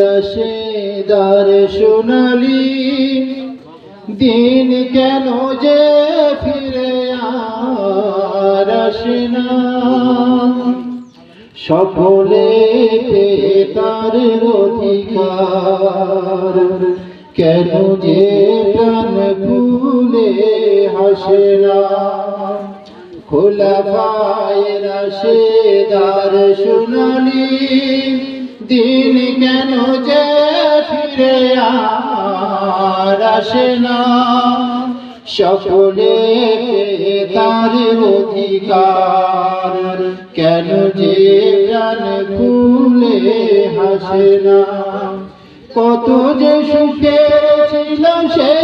রাশেদার সোনালি, দিন কেন যে ফিরে আর আসে না? সকলে তার অধিকার, কেন যে প্রাণ খুলে হাসে না? খোলা পায়ের সেদার সোনালি দিন কেন যে ফিরে আসে না? সকলে তার অধিকার, কেন যে প্রাণ খুলে হাসে না? কত যে সুখে ছিলাম সেদিন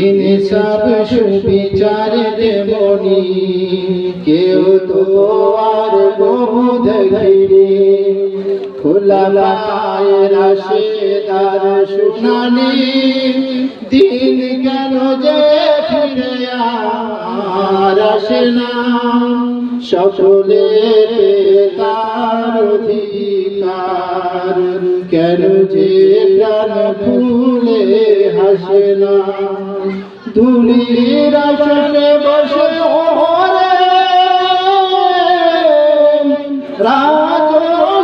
ইনসাফ সুবিচার দেবনি, কেউ তো আর বহু দেখিনি খোলা লায়ের সেদার শুনানি, দিন কেন যে ফিরে আর আসে না। তার অধিকার, কেন যে প্রাণ হাসে না। ধুলির আসনে বসে ওরে রাজ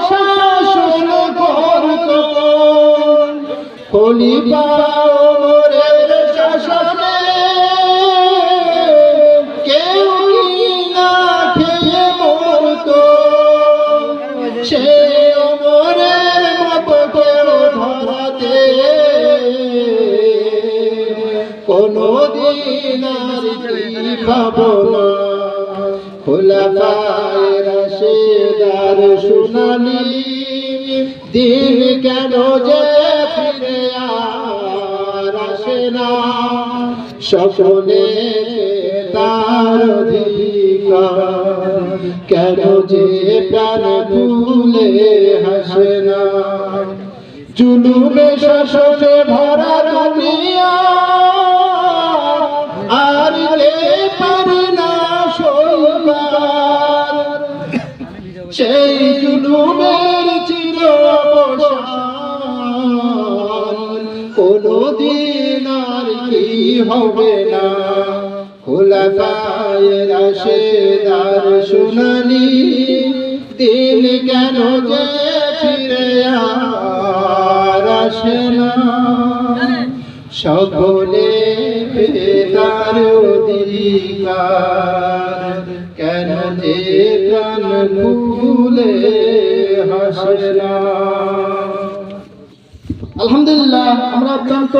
শাসন করত খলিফা ওমরের শাসনে। কেউ না খেয়ে মরত। সে কোনদিন খাব না। খোলা পায়ের সেদার সোনালি দিন কেন যে ফিরে আসে না। সকলে তার কেন যে প্রাণ ভুলে হাসে না। জুলুমে শাসনে ভরা দুনিয়া সেই জুলুমের চির কোনদিন আর কি হবে না। খোলা পায়ের সেদার সোনালি দিন কেন যে ফিরে আসে না। সকলে তার অধিকার। কেন যে প্রাণ ভুলে হাসনা আলহামদুলিল্লাহ আমরা অত্যন্ত